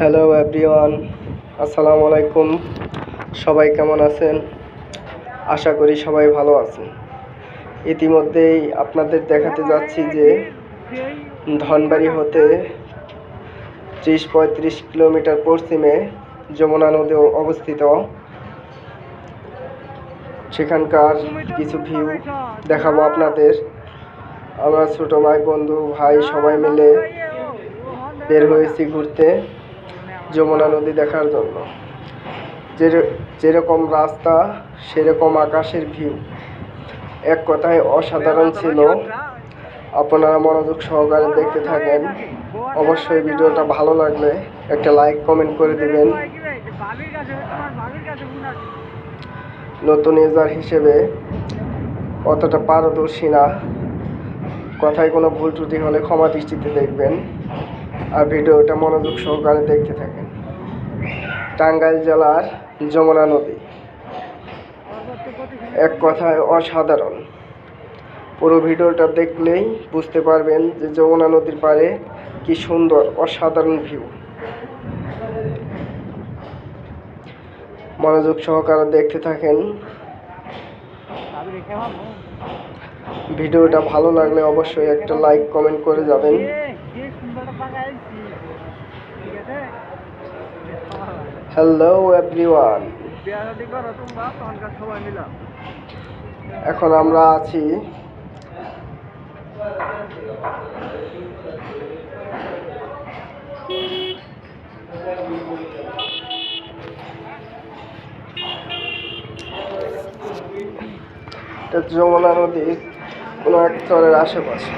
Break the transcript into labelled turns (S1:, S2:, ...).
S1: Hello everyone আসসালামু আলাইকুম সবাই কেমন আছেন? আশা করি সবাই ভালো আছেন। ইতিমধ্যেই আপনাদের দেখাতে যাচ্ছি যে ধনবাড়ি হতে ত্রিশ পঁয়ত্রিশ কিলোমিটার পশ্চিমে যমুনা নদী অবস্থিত। সেখানকার কিছু ভিউ দেখাবো আপনাদের। আমরা ছোটো ভাই, বন্ধু, ভাই সবাই মিলে বের হয়েছি ঘুরতে। যমুনা নদী দেখার জন্য। যের- যেরকম রাস্তা, সেরকম আকাশের ভিউ। এক কথায় অসাধারণ ছিল। আপনারা মনোযোগ সহকারে দেখতে থাকেন। অবশ্যই ভিডিওটা ভালো লাগলে একটা লাইক, কমেন্ট করে দিবেন। নতুন ইউজার হিসেবে অতটা পারদর্শী না। কথায় কোনো ভুল ত্রুটি হলে ক্ষমা দৃষ্টিতে দেখবেন। আর ভিডিওটা মনোযোগ সহকারে দেখতে থাকেন। টাঙ্গাইল জেলার যমুনা নদী। এক কথায় অসাধারণ। পুরো ভিডিওটা দেখলেই বুঝতে পারবেন যে যমুনা নদীর পারে কি সুন্দর, অসাধারণ ভিউ মনোযোগ সহকারে দেখতে থাকেন। ভিডিওটা ভালো লাগলে অবশ্যই একটা লাইক কমেন্ট করে যাবেন। হ্যালো এভরিওয়ান এখন আমরা আছি যমুনা নদীর কোনো এক স্তরের আশেপাশে।